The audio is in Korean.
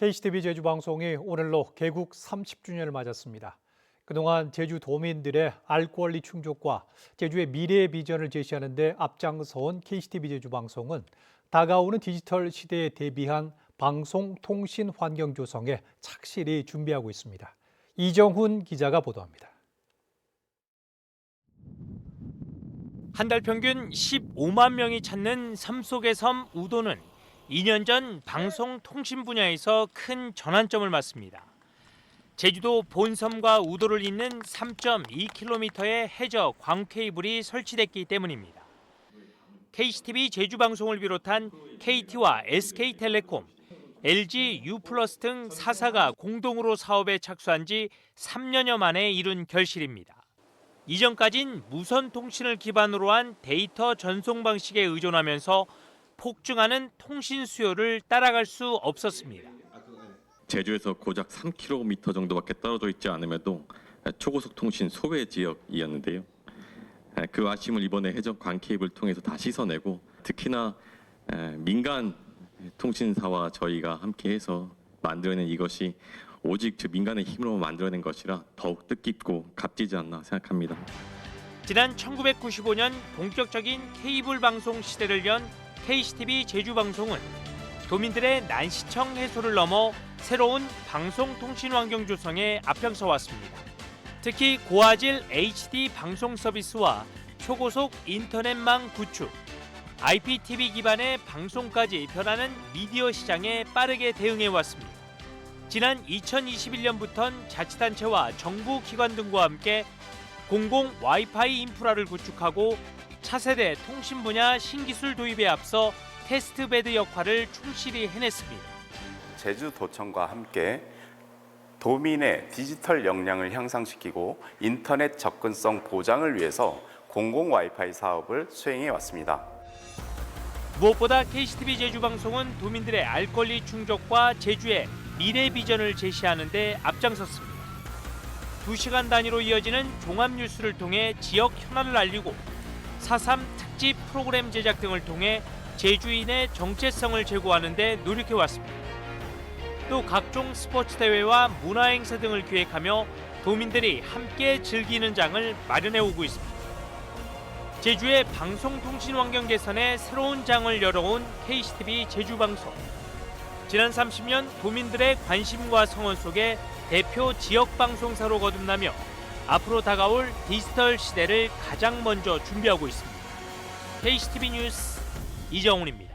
KCTV 제주방송이 오늘로 개국 30주년을 맞았습니다. 그동안 제주 도민들의 알 권리 충족과 제주의 미래의 비전을 제시하는 데 앞장서온 KCTV 제주방송은 다가오는 디지털 시대에 대비한 방송 통신 환경 조성에 착실히 준비하고 있습니다. 이정훈 기자가 보도합니다. 한 달 평균 15만 명이 찾는 섬 속의 섬 우도는 2년 전 방송 통신 분야에서 큰 전환점을 맞습니다. 제주도 본섬과 우도를 잇는 3.2km의 해저 광 케이블이 설치됐기 때문입니다. KCTV 제주방송을 비롯한 KT와 SK텔레콤, LG U+플러스 등 4사가 공동으로 사업에 착수한 지 3년여 만에 이룬 결실입니다. 이전까진 무선 통신을 기반으로 한 데이터 전송 방식에 의존하면서 폭증하는 통신 수요를 따라갈 수 없었습니다. 제주에서 고작 3km 정도밖에 떨어져 있지 않음에도 초고속 통신 소외 지역이었는데요. 그 아쉬움을 이번에 해적 관 케이블 통해서 다 씻어내고 특히나 민간 통신사와 저희가 함께해서 만들어낸 이것이 오직 저 민간의 힘으로 만들어낸 것이라 더욱 뜻깊고 값지지 않나 생각합니다. 지난 1995년 본격적인 케이블 방송 시대를 연 KCTV 제주 방송은 도민들의 난시청 해소를 넘어 새로운 방송 통신 환경 조성에 앞장서 왔습니다. 특히 고화질 HD 방송 서비스와 초고속 인터넷망 구축, IPTV 기반의 방송까지 변하는 미디어 시장에 빠르게 대응해 왔습니다. 지난 2021년부턴 자치단체와 정부 기관 등과 함께 공공 와이파이 인프라를 구축하고 차세대 통신 분야 신기술 도입에 앞서 테스트베드 역할을 충실히 해냈습니다. 제주도청과 함께 도민의 디지털 역량을 향상시키고 인터넷 접근성 보장을 위해서 공공 와이파이 사업을 수행해 왔습니다. 무엇보다 KCTV 제주 방송은 도민들의 알 권리 충족과 제주의 미래 비전을 제시하는 데 앞장섰습니다. 2시간 단위로 이어지는 종합 뉴스를 통해 지역 현안을 알리고 4.3 특집 프로그램 제작 등을 통해 제주인의 정체성을 제고하는 데 노력해 왔습니다. 또 각종 스포츠 대회와 문화 행사 등을 기획하며 도민들이 함께 즐기는 장을 마련해 오고 있습니다. 제주의 방송통신 환경 개선에 새로운 장을 열어온 KCTV 제주방송. 지난 30년 도민들의 관심과 성원 속에 대표 지역 방송사로 거듭나며 앞으로 다가올 디지털 시대를 가장 먼저 준비하고 있습니다. KCTV 뉴스 이정훈입니다.